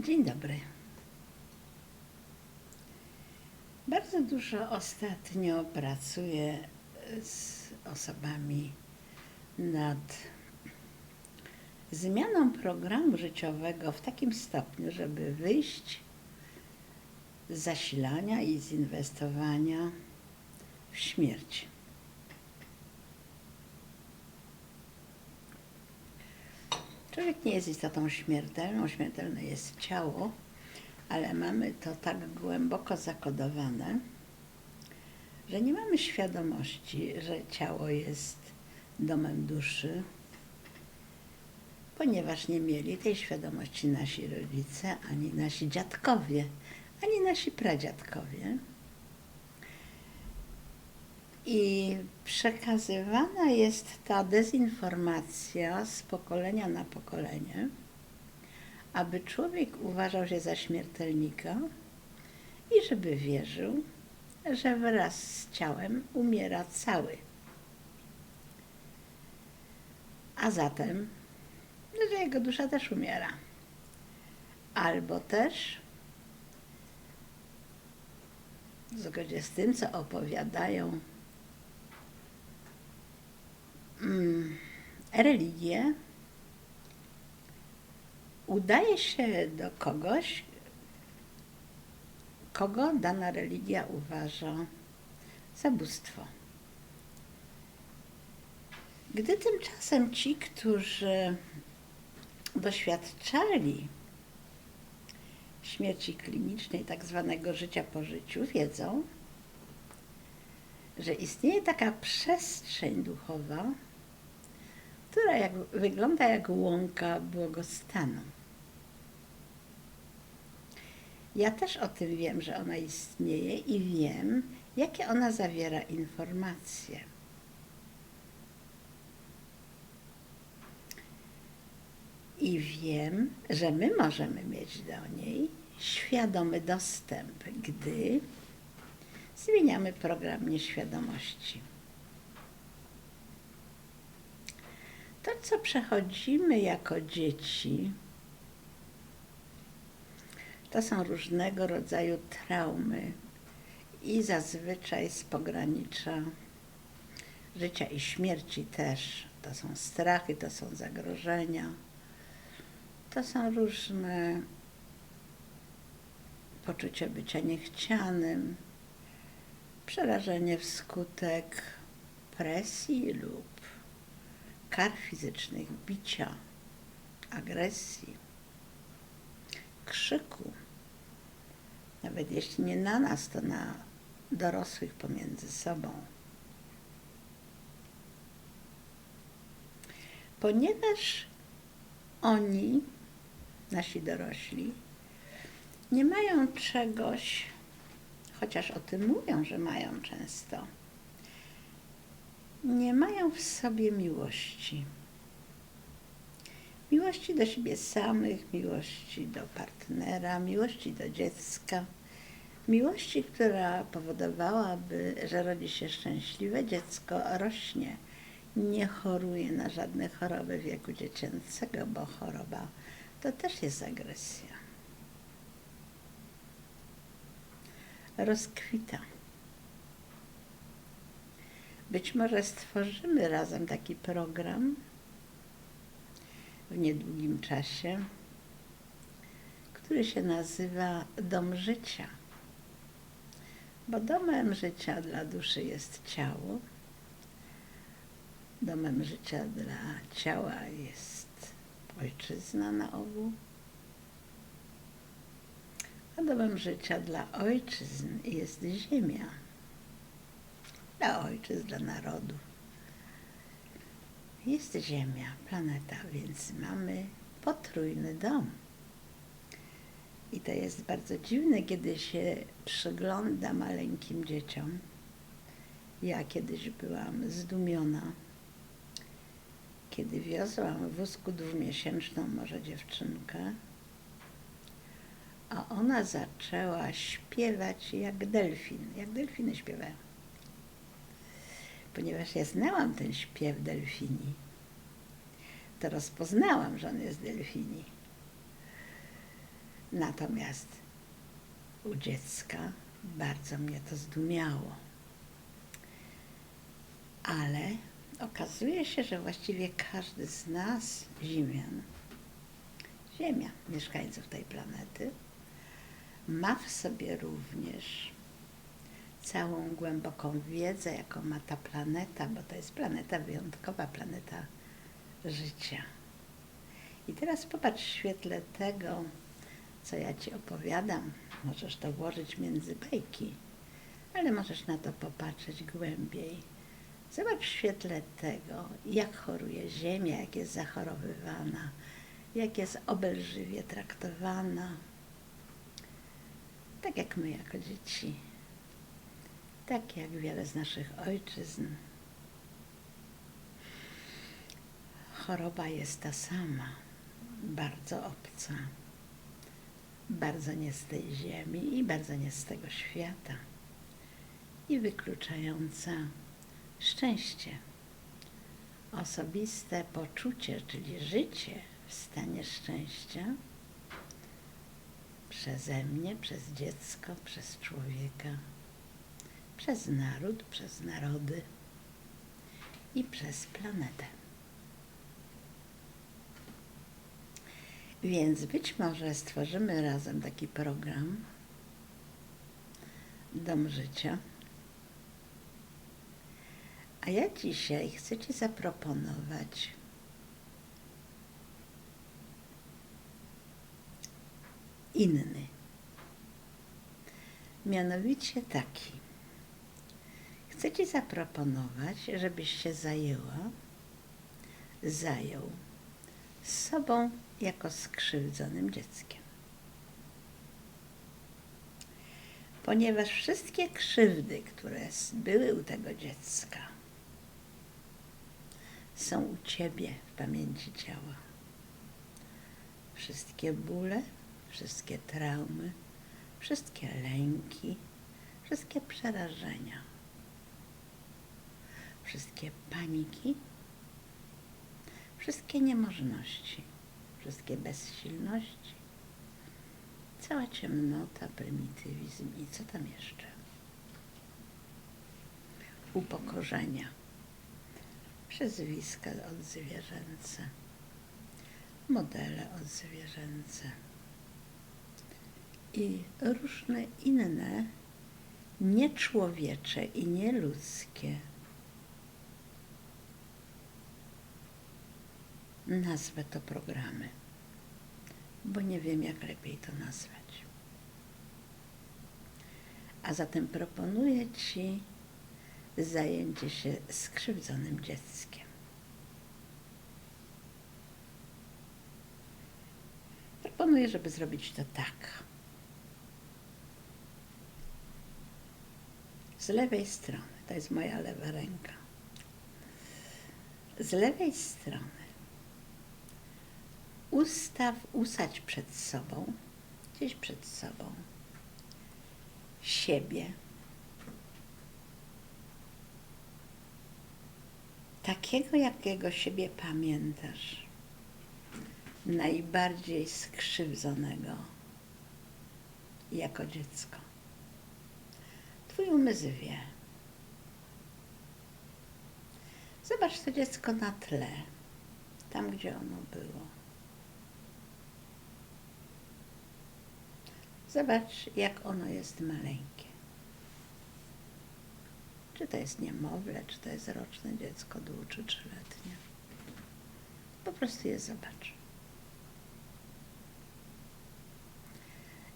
Dzień dobry. Bardzo dużo ostatnio pracuję z osobami nad zmianą programu życiowego w takim stopniu, żeby wyjść z zasilania i z inwestowania w śmierć. Człowiek nie jest istotą śmiertelną, śmiertelne jest ciało, ale mamy to tak głęboko zakodowane, że nie mamy świadomości, że ciało jest domem duszy, ponieważ nie mieli tej świadomości nasi rodzice, ani nasi dziadkowie, ani nasi pradziadkowie. I przekazywana jest ta dezinformacja z pokolenia na pokolenie, aby człowiek uważał się za śmiertelnika i żeby wierzył, że wraz z ciałem umiera cały. A zatem, że jego dusza też umiera. Albo też, w zgodzie z tym, co opowiadają religię, udaje się do kogoś, kogo dana religia uważa za bóstwo. Gdy tymczasem ci, którzy doświadczali śmierci klinicznej, tak zwanego życia po życiu, wiedzą, że istnieje taka przestrzeń duchowa, która jak, wygląda jak łąka błogostanu. Ja też o tym wiem, że ona istnieje i wiem, jakie ona zawiera informacje. I wiem, że my możemy mieć do niej świadomy dostęp, gdy zmieniamy program nieświadomości. To, co przechodzimy jako dzieci, to są różnego rodzaju traumy i zazwyczaj z pogranicza życia i śmierci też. To są strachy, to są zagrożenia, to są różne poczucie bycia niechcianym, przerażenie wskutek presji lub kar fizycznych, bicia, agresji, krzyku, nawet jeśli nie na nas, to na dorosłych pomiędzy sobą. Ponieważ oni, nasi dorośli, nie mają czegoś, chociaż o tym mówią, że mają często, nie mają w sobie miłości. Miłości do siebie samych, miłości do partnera, miłości do dziecka, miłości, która powodowałaby, że rodzi się szczęśliwe dziecko, rośnie, nie choruje na żadne choroby wieku dziecięcego, bo choroba to też jest agresja. Rozkwita. Być może stworzymy razem taki program w niedługim czasie, który się nazywa Dom Życia. Bo domem życia dla duszy jest ciało, domem życia dla ciała jest ojczyzna na ogół, a domem życia dla ojczyzn jest ziemia dla ojczyzn, dla narodu. Jest Ziemia, planeta, więc mamy potrójny dom. I to jest bardzo dziwne, kiedy się przygląda maleńkim dzieciom. Ja kiedyś byłam zdumiona, kiedy wiozłam w wózku dwumiesięczną może dziewczynkę, a ona zaczęła śpiewać jak delfin, jak delfiny śpiewają ponieważ ja znałam ten śpiew delfini, to rozpoznałam, że on jest delfini. Natomiast u dziecka bardzo mnie to zdumiało. Ale okazuje się, że właściwie każdy z nas, Ziemian, Ziemia, mieszkańców tej planety, ma w sobie również całą głęboką wiedzę, jaką ma ta planeta, bo to jest planeta wyjątkowa, planeta życia. I teraz popatrz w świetle tego, co ja Ci opowiadam. Możesz to włożyć między bajki, ale możesz na to popatrzeć głębiej. Zobacz w świetle tego, jak choruje Ziemia, jak jest zachorowywana, jak jest obelżywie traktowana. Tak jak my jako dzieci, tak jak wiele z naszych ojczyzn. Choroba jest ta sama, bardzo obca, bardzo nie z tej ziemi i bardzo nie z tego świata i wykluczająca szczęście, osobiste poczucie, czyli życie w stanie szczęścia przeze mnie, przez dziecko, przez człowieka, przez naród, przez narody i przez planetę. Więc być może stworzymy razem taki program Dom Życia. A ja dzisiaj chcę Ci zaproponować inny. Mianowicie taki. Chcę Ci zaproponować, żebyś się zajęła, zajął sobą jako skrzywdzonym dzieckiem. Ponieważ wszystkie krzywdy, które były u tego dziecka, są u Ciebie w pamięci ciała. Wszystkie bóle, wszystkie traumy, wszystkie lęki, wszystkie przerażenia, wszystkie paniki, wszystkie niemożności, wszystkie bezsilności, cała ciemnota, prymitywizm i co tam jeszcze? Upokorzenia, przezwiska odzwierzęce, modele odzwierzęce i różne inne nieczłowiecze i nieludzkie nazwę to programy, bo nie wiem, jak lepiej to nazwać. A zatem proponuję Ci zajęcie się skrzywdzonym dzieckiem. Proponuję, żeby zrobić to tak. Z lewej strony, to jest moja lewa ręka. Z lewej strony ustaw, usadź przed sobą, gdzieś przed sobą, siebie, takiego, jakiego siebie pamiętasz, najbardziej skrzywdzonego jako dziecko. Twój umysł wie. Zobacz to dziecko na tle, tam gdzie ono było. Zobacz, jak ono jest maleńkie. Czy to jest niemowlę, czy to jest roczne dziecko, dwu czy trzyletnie. Po prostu je zobacz.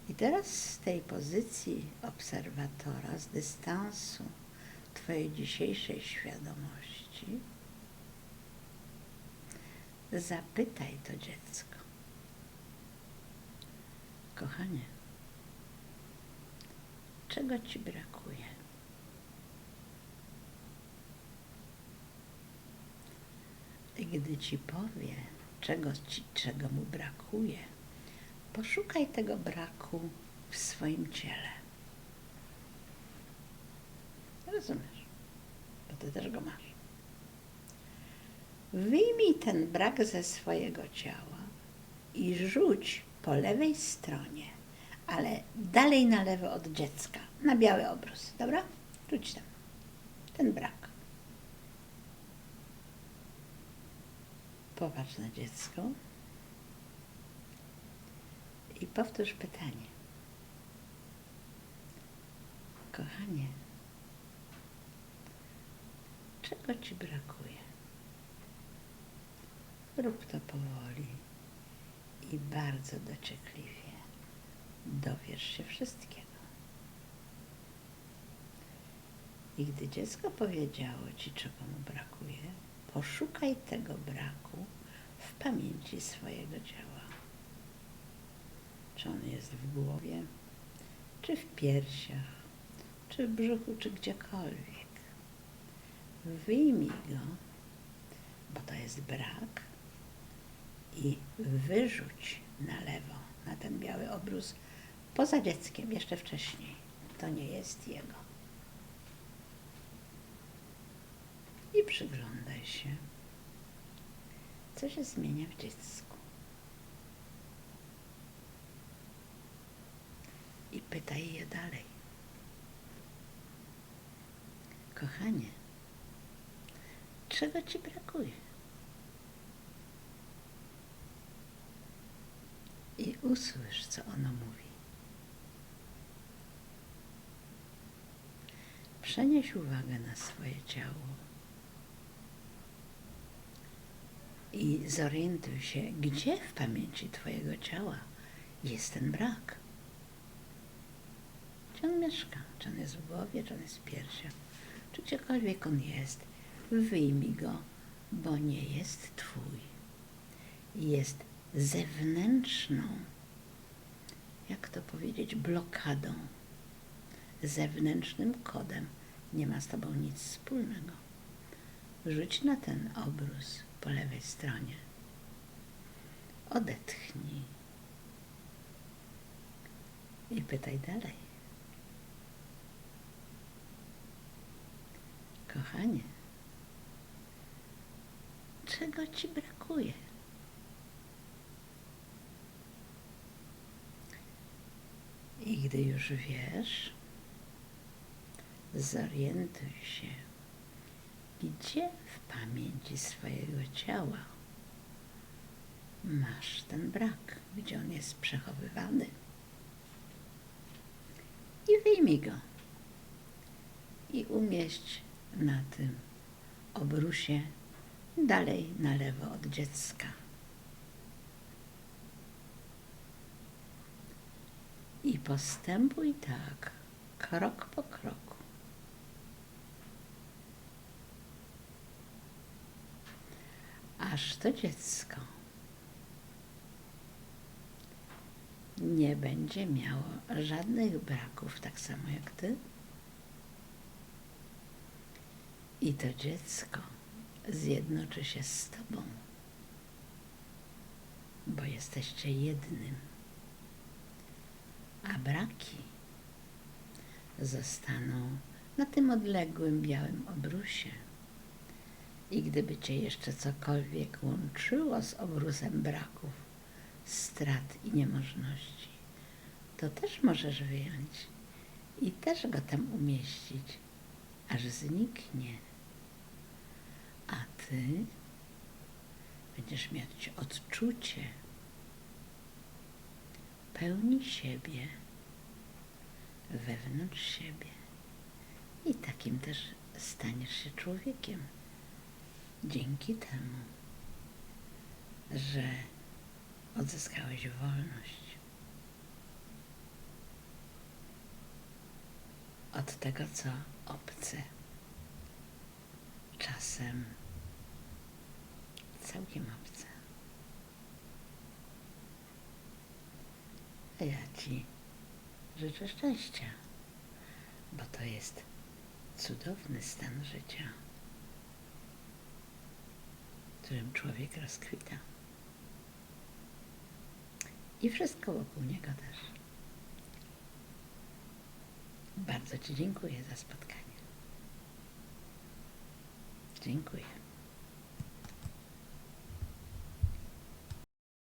I teraz z tej pozycji obserwatora, z dystansu Twojej dzisiejszej świadomości, zapytaj to dziecko. Kochanie, czego Ci brakuje? I gdy Ci powie, czego, ci, czego mu brakuje, poszukaj tego braku w swoim ciele. Rozumiesz? Bo Ty też go masz. Wyjmij ten brak ze swojego ciała i rzuć po lewej stronie, ale dalej na lewo od dziecka, na biały obrus, dobra? Rzuć tam. Ten brak. Popatrz na dziecko i powtórz pytanie. Kochanie, czego ci brakuje? Rób to powoli i bardzo dociekliwie. Dowiesz się wszystkiego. I gdy dziecko powiedziało ci, czego mu brakuje, poszukaj tego braku w pamięci swojego ciała. Czy on jest w głowie, czy w piersiach, czy w brzuchu, czy gdziekolwiek. Wyjmij go, bo to jest brak, i wyrzuć na lewo, na ten biały obrus, poza dzieckiem, jeszcze wcześniej. To nie jest jego. I przyglądaj się, co się zmienia w dziecku. I pytaj je dalej. Kochanie, czego ci brakuje? I usłysz, co ono mówi. Przenieś uwagę na swoje ciało i zorientuj się, gdzie w pamięci Twojego ciała jest ten brak. Czy on mieszka? Czy on jest w głowie, czy on jest w piersiach? Czy gdziekolwiek on jest, wyjmij go, bo nie jest Twój. Jest zewnętrzną, jak to powiedzieć, blokadą, zewnętrznym kodem. Nie ma z Tobą nic wspólnego. Rzuć na ten obrus po lewej stronie. Odetchnij. I pytaj dalej. Kochanie, czego Ci brakuje? I gdy już wiesz, zorientuj się, gdzie w pamięci swojego ciała masz ten brak, gdzie on jest przechowywany. I wyjmij go i umieść na tym obrusie dalej na lewo od dziecka. I postępuj tak, krok po kroku. Aż to dziecko nie będzie miało żadnych braków, tak samo jak ty. I to dziecko zjednoczy się z Tobą, bo jesteście jednym a braki zostaną na tym odległym białym obrusie. I gdyby cię jeszcze cokolwiek łączyło z obrusem braków, strat i niemożności, to też możesz wyjąć i też go tam umieścić, aż zniknie. A ty będziesz mieć odczucie, pełni siebie, wewnątrz siebie. I takim też staniesz się człowiekiem. Dzięki temu, że odzyskałeś wolność od tego, co obce. Czasem całkiem obce. Ja Ci życzę szczęścia, bo to jest cudowny stan życia, którym człowiek rozkwita. I wszystko wokół niego też. Bardzo Ci dziękuję za spotkanie. Dziękuję.